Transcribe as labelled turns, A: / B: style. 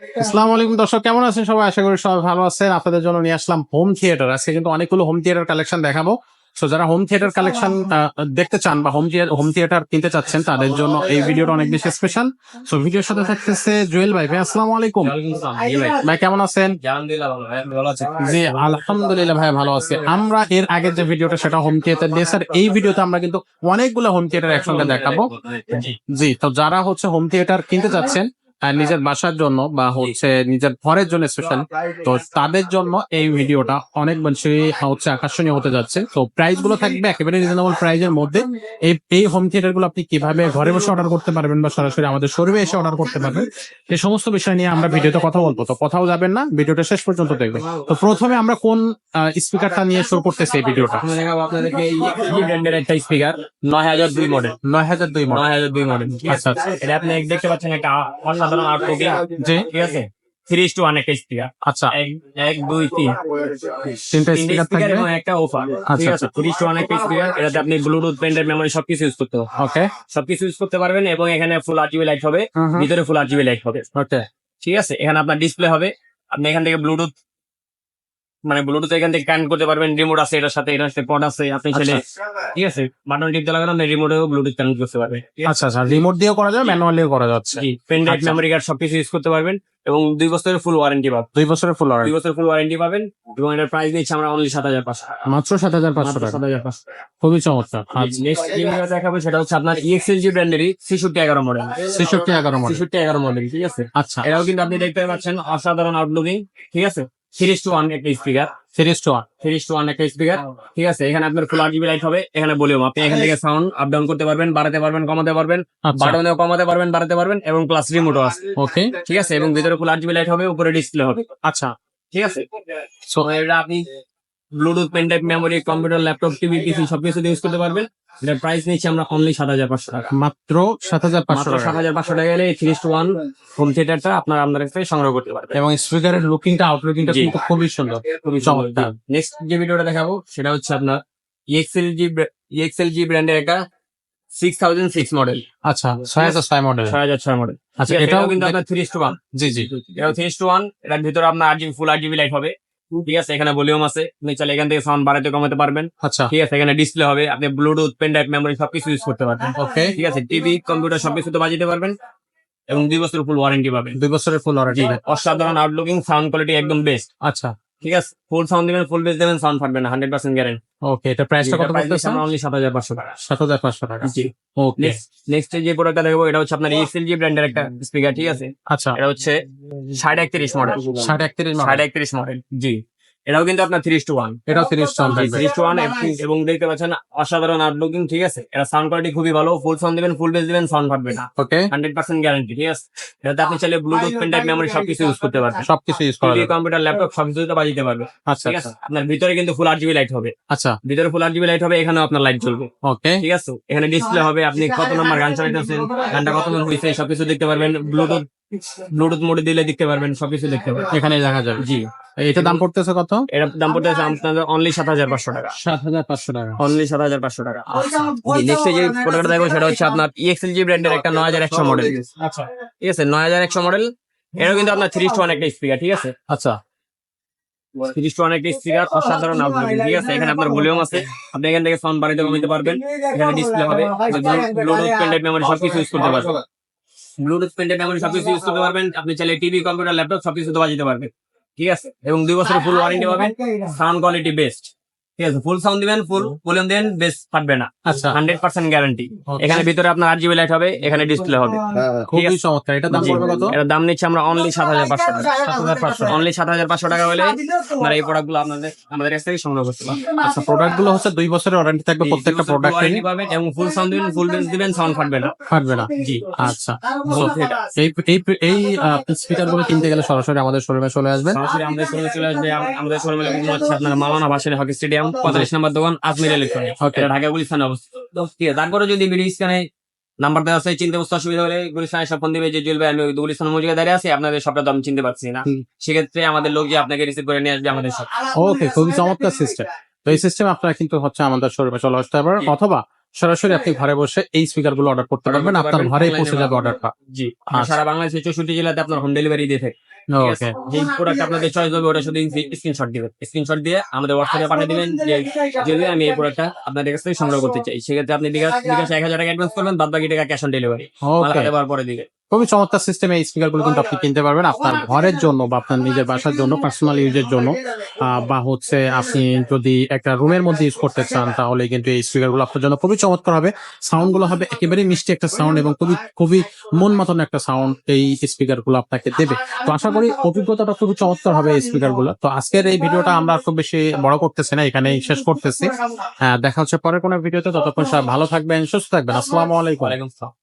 A: আসসালামু আলাইকুম দর্শক কেমন আছেন সবাই? আশা করি সবাই ভালো আছেন। আপনাদের জন্য নিয়ে আসলাম হোম থিয়েটার আজকে কিন্তু অনেকগুলো হোম থিয়েটার কালেকশন দেখাবো। সো যারা হোম থিয়েটার কালেকশন দেখতে চান বা হোম হোম থিয়েটার কিনতে চাচ্ছেন তাদের জন্য এই ভিডিওটা অনেক বেশি স্পেশাল সো ভিডিওর সাথে থাকতেছে জুয়েল ভাই। ভাই আসসালামু আলাইকুম। ভাই। কেমন আছেন? জি আলহামদুলিল্লাহ ভাই ভালো আছি। আমরা এর আগের যে ভিডিওটা সেটা হোম থিয়েটার দিয়ে স্যার এই ভিডিওতে আমরা কিন্তু অনেকগুলো হোম থিয়েটার একসঙ্গে দেখাবো। জি। তো যারা হচ্ছে হোম থিয়েটার কিনতে চাচ্ছেন নিজের বাসার জন্য বা হচ্ছে নিজের ঘরের জন্য স্পেশাল তো তাদের জন্য এই ভিডিওটা অনেক বেশি হচ্ছে আকর্ষণীয় হতে যাচ্ছে। তো প্রাইসগুলো থাকবে একেবারে রিজনেবল প্রাইজের মধ্যে। এই এই হোম থিয়েটারগুলো আপনি কীভাবে ঘরে বসে অর্ডার করতে পারবেন বা সরাসরি আমাদের শোরুমে এসে অর্ডার করতে পারবেন এই সমস্ত বিষয় নিয়ে আমরা ভিডিওতে কথা বলব। তো কোথাও যাবেন না ভিডিওটা শেষ পর্যন্ত দেখবেন। তো প্রথমে আমরা কোন স্পিকারটা নিয়ে শুরু করতেছি এই ভিডিওটা?
B: আমরা দেখাবো আপনাদেরকে ব্র্যান্ডের একটা স্পিকার নয় হাজার দুই মডেল
A: নয় হাজার দুই মডেল
B: নয় হাজার দুই মডেল
A: আচ্ছা আচ্ছা।
B: এটা আপনি দেখতে পাচ্ছেন একটা অসাধারণ আট
A: জি।
B: ঠিক আছে? থ্রি টু ওয়ান একটা স্পিকার
A: আচ্ছা।
B: এক দুই তিন।
A: তিনটা স্পিকার থাকবে
B: এবং একটা অফার ঠিক আছে? থ্রি টু ওয়ান একটা স্পিকার এটাতে আপনি ব্লুটুথ পেন্ডের মেমোরি সবকিছু ইউজ করতে
A: ওকে
B: সবকিছু ইউজ করতে পারবেন এবং এখানে ফুল আরজিবি লাইট হবে। ভিতরে ফুল আরজিবি লাইট হবে।
A: ওকে
B: ঠিক আছে? এখানে আপনার ডিসপ্লে হবে। আপনি এখান থেকে ব্লুটুথ মানে ব্লুটুথ এখান থেকে কানেক্ট করতে পারবেন রিমোট আছে এটার সাথে এটার সাথে পড আছে আপনি ছেলে ঠিক আছে বাটন টিপতে লাগানো আপনি রিমোটেও ব্লুটুথ কানেক্ট করতে পারবেন
A: আচ্ছা আচ্ছা রিমোট দিয়েও করা যাবে ম্যানুয়ালিও করা যাচ্ছে।
B: পেন ড্রাইভ
A: আচ্ছা।
B: মেমোরি কার্ড সবকিছু ইউজ করতে পারবেন এবং দুই বছরের ফুল ওয়ারেন্টি পাবেন।
A: দুই বছরের ফুল ওয়ারেন্টি
B: দুই বছরের ফুল ওয়ারেন্টি পাবেন এবং এটার প্রাইস নিচ্ছি আমরা অনলি সাত হাজার পাঁচশো
A: মাত্র সাত হাজার পাঁচশো টাকা।
B: সাত হাজার পাঁচশো
A: খুবই চমৎকার। আচ্ছা।
B: নেক্সট যে ভিডিও দেখাবো সেটা হচ্ছে আপনার E ইএক্সএলজি ব্র্যান্ডেরই ছেষট্টি এগারো মডেল
A: ছেষট্টি এগারো মডেল
B: ছেষট্টি এগারো মডেল ঠিক আছে?
A: আচ্ছা।
B: এটাও কিন্তু আপনি দেখতে পাচ্ছেন অসাধারণ আউটলুকিং ঠিক আছে? সিরিজ টু ওয়ান একটা speaker
A: series two one
B: series two one একটা স্পিকার ঠিক আছে? এখানে আপনার ফুল আরজিবি লাইট হবে এখানে ভলিউম আপনি এখান থেকে সাউন্ড আপ ডাউন করতে পারবেন বাড়াতে পারবেন কমাতে পারবেন
A: আচ্ছা।
B: বাটনেও কমাতে পারবেন বাড়াতে পারবেন এবং প্লাস রিমোটও আছে।
A: ওকে
B: ঠিক আছে? এবং ভিতরে ফুল আরজিবি লাইট হবে উপরে ডিসপ্লে হবে।
A: আচ্ছা।
B: ঠিক আছে? সো এটা আপনি Bluetooth pen type memory computer laptop TV PC সবকিছু ইউজ করতে পারবেন। এটার প্রাইস নিচ্ছি আমরা অনলি সাত হাজার পাঁচশো টাকা।
A: মাত্র সাত হাজার পাঁচশো
B: সাত
A: টাকা।
B: হাজার পাঁচশো টাকা গেলে থ্রি টু ওয়ান হোম থিয়েটারটা আপনার আপনার কাছ সংগ্রহ করতে পারবেন।
A: এবং স্পিকারের লুকিংটা আউটলুকিংটা
B: জি।
A: কিন্তু খুবই সুন্দর।
B: খুবই
A: চমৎকার।
B: নেক্সট যে ভিডিওটা দেখাবো সেটা হচ্ছে আপনার E ইএক্সএলজি ইএক্সএলজি ব্র্যান্ডের একটা সিক্স থাউজেন্ড সিক্স মডেল
A: আচ্ছা ছয় হাজার ছয় মডেল
B: ছয় হাজার ছয় মডেল
A: আচ্ছা
B: এটাও
A: এটাও
B: কিন্তু আপনার থ্রি টু ওয়ান
A: জি জি।
B: এটাও থ্রি টু ওয়ান এটার ভিতরে আপনার আট জিবি ফুল আট জিবি লাইট হবে। ঠিক আছে এখানে ভলিউম আছে। আপনি চাইলে এখান থেকে সাউন্ড বাড়াতে কমাতে পারবেন।
A: আচ্ছা।
B: ঠিক আছে এখানে ডিসপ্লে হবে। আপনি ব্লুটুথ পেন ড্রাইভ মেমোরি সবকিছু ইউজ করতে পারবেন।
A: ওকে
B: ঠিক আছে টিভি কম্পিউটার সবকিছু তো বাজাতে পারবেন। এবং দুই বছরের ফুল ওয়ারেন্টি পাবেন।
A: দুই বছরের ফুল ওয়ারেন্টি
B: অসাধারণ আউটলুকিং সাউন্ড কোয়ালিটি একদম বেস্ট
A: আচ্ছা।
B: ঠিক আছে? ফুল সাউন্ড দিবেন ফুল বেস দেবেন সাউন্ড ফাটবে না হান্ড্রেড পার্সেন্ট গ্যারেন্টি
A: ওকে এটা প্রাইসটা কত পড়তেছে
B: অনলি সাত হাজার পাঁচশো টাকা।
A: সাত হাজার পাঁচশো টাকা।
B: জি।
A: ওকে
B: নেক্সট যে প্রোডাক্টটা দেখব এটা হচ্ছে আপনার এক্সএলজি ব্র্যান্ডের একটা স্পিকার ঠিক আছে?
A: আচ্ছা।
B: এটা হচ্ছে সাড়ে একত্রিশ মডেল
A: ষাট একত্রিশ
B: সাড়ে একত্রিশ মডেল জি। এটাও কিন্তু আপনার থ্রি টু ওয়ান
A: এটাও তিরিশ চল থাকবে।
B: থ্রি টু ওয়ান এবং দেখতে পাচ্ছেন অসাধারণ আউটলুকিং ঠিক আছে? এটা সাউন্ড কোয়ালিটি খুবই ভালো ফুল সাউন্ড দিবেন ফুল বেস দিবেন সাউন্ড ফাটবে না।
A: ওকে
B: হান্ড্রেড পার্সেন্ট গ্যারান্টি ঠিক আছে? এটাতে আপনি চাইলে ব্লুটুথ পেন টাইপ মেমোরি সবকিছু ইউজ করতে পারবেন।
A: সবকিছু ইউজ করা
B: কম্পিউটার ল্যাপটপ সবকিছুতে বাজিতে পারবে।
A: আচ্ছা
B: ঠিক আছে? আপনার ভিতরে কিন্তু ফুল আরজিবি লাইট হবে।
A: আচ্ছা।
B: ভিতরে ফুল আরজিবি লাইট হবে এখানেও আপনার লাইট জ্বলবে।
A: ওকে
B: ঠিক আছে? এখানে ডিসপ্লে হবে আপনি কত নম্বর গান চালাইতেছেন গানটা কত নম্বর হয়েছে সবকিছু দেখতে পারবেন। ব্লুটুথ ব্লুটুথ মোডে দিলে দেখতে পারবেন সবকিছু দেখতে পারবেন।
A: এখানে দেখা যাবে।
B: জি।
A: এটা দাম পড়তেছে কত?
B: এর দাম পড়তেছে আপনাদের অনলি সাত হাজার পাঁচশো টাকা।
A: সাত হাজার পাঁচশো টাকা।
B: অনলি সাত হাজার পাঁচশো টাকা। নেক্সট যে প্রোডাক্ট দেখব সেটা হচ্ছে আপনার E ইএক্সএলজি ব্র্যান্ডের একটা নয় হাজার একশো মডেল
A: আচ্ছা।
B: ঠিক আছে নয় হাজার একশো মডেল এটাও কিন্তু আপনার থ্রি টু একটা স্পিকার ঠিক আছে?
A: আচ্ছা।
B: একটা স্পিকার অসাধারণ আউটলুকিং ঠিক আছে? এখানে আপনার ভলিউম আছে। আপনি এখান থেকে সাউন্ড বাড়িতে কমিতে পারবেন। এখানে ডিসপ্লে হবে। ব্লুটুথ মেমোরি সবকিছু ইউজ করতে পারবেন। ব্লুটুথ মেমোরি সবকিছু ইউজ করতে পারবেন। আপনি চাইলে টিভি কম্পিউটার ল্যাপটপ সবকিছু দেওয়া বাজিতে পারবেন। ঠিক আছে? এবং দুই বছরের ফুল ওয়ারেন্টি পাবেন। সাউন্ড কোয়ালিটি বেস্ট ঠিক আছে ফুল সাউন্ড দিবেন ফুল ভলিউম দেন বেস ফাটবে না।
A: আচ্ছা।
B: হান্ড্রেড পার্সেন্ট গ্যারান্টি এখানে ভিতরে আপনার আট জিবি লাইট হবে এখানে ডিসপ্লে হবে।
A: খুবই চমৎকার। এটা দাম পড়বে কত?
B: এটার দাম নিচ্ছে আমরা অনলি সাত হাজার পাঁচশো টাকা।
A: পাঁচশো।
B: অনলি সাত হাজার পাঁচশো টাকা হলে আপনারা এই প্রোডাক্টগুলো আপনাদের আমাদের কাছ থেকে সংগ্রহ করতে পারবেন।
A: আচ্ছা প্রোডাক্টগুলো হচ্ছে দুই বছরের ওয়ারেন্টি থাকবে প্রত্যেকটা প্রোডাক্ট
B: পাবেন এবং ফুল সাউন্ড দিবেন ফুল দিবেন সাউন্ড ফাটবে না।
A: ফাটবে না।
B: জি
A: আচ্ছা। এই এই এই স্পিকারগুলো কিনতে গেলে সরাসরি আমাদের শোরুমে চলে আসবেন।
B: সরাসরি আমাদের শোরুমে চলে আসবে। আমাদের শোরুমে হচ্ছে আপনার মালানা ভাসানী হকি স্টেডিয়াম। পঁয়তাল্লিশ নম্বর দোকান আজমির ইলেকট্রনিক ঢাকা গুলিস্তানে অবস্থিত। তারপরে যদি ভিডিও স্ক্যানে নাম্বার দেওয়া আছে চিনতে বুঝতে অসুবিধা হলে গুলিস্তানে সব ফোন দিবে যে জুয়েল ভাই আমি ওই গুলিস্তান মজিকে দাঁড়িয়ে আছি আপনাদের সবটা দাম চিনতে পারছি না। সেক্ষেত্রে আমাদের লোক যে আপনাকে রিসিভ করে নিয়ে আসবে আমাদের সব।
A: ওকে খুবই চমৎকার সিস্টেম তো এই সিস্টেম আপনারা কিন্তু হচ্ছে আমাদের শোরুমে চলে আসতে পারেন অথবা সরাসরি আপনি ঘরে বসে এই স্পিকারগুলো অর্ডার করতে পারবেন আপনার ঘরে পৌঁছে যাবে অর্ডারটা
B: জি সারা বাংলাদেশের চৌষট্টি জেলাতে আপনার হোম ডেলিভারি দিয়ে থাকে। ঠিক
A: ওকে
B: যে প্রোডাক্ট আপনাদের চয়েস হবে ওটা শুধু স্ক্রিনশট দিবেন। স্ক্রিনশট দিয়ে আমাদের হোয়াটসঅ্যাপে পাঠিয়ে দিবেন যে যদি আমি এই প্রোডাক্টটা আপনাদের কাছ থেকে সংগ্রহ করতে চাই সেক্ষেত্রে আপনি বিকাশ বিকাশ এক হাজার টাকা অ্যাডভান্স করবেন বাদ বাকি টাকা ক্যাশ অন ডেলিভারি
A: দেওয়ার
B: হাতে পরে দিবে
A: খুবই চমৎকার সিস্টেমে এই স্পিকারগুলো কিন্তু আপনি কিনতে পারবেন আপনার ঘরের জন্য বা আপনার নিজের বাসার জন্য পার্সোনাল ইউজের জন্য। বা হচ্ছে আপনি যদি একটা রুমের মধ্যে ইউজ করতে চান তাহলে কিন্তু এই স্পিকারগুলো আপনার জন্য খুবই চমৎকার হবে। সাউন্ডগুলো হবে একেবারেই মিষ্টি একটা সাউন্ড এবং খুবই খুবই মন মতন একটা সাউন্ড এই স্পিকারগুলো আপনাকে দেবে। তো আশা করি অভিজ্ঞতাটা খুবই চমৎকার হবে এই স্পিকারগুলো। তো আজকের এই ভিডিওটা আমরা আর খুব বেশি বড় করতেছি না এখানেই শেষ করতেছি। আহ, দেখা হচ্ছে পরের কোনো ভিডিওতে। ততক্ষণ সবাই ভালো থাকবেন সুস্থ থাকবেন। আসসালামু আলাইকুম।
B: ওয়ালাইকুম আসসালাম।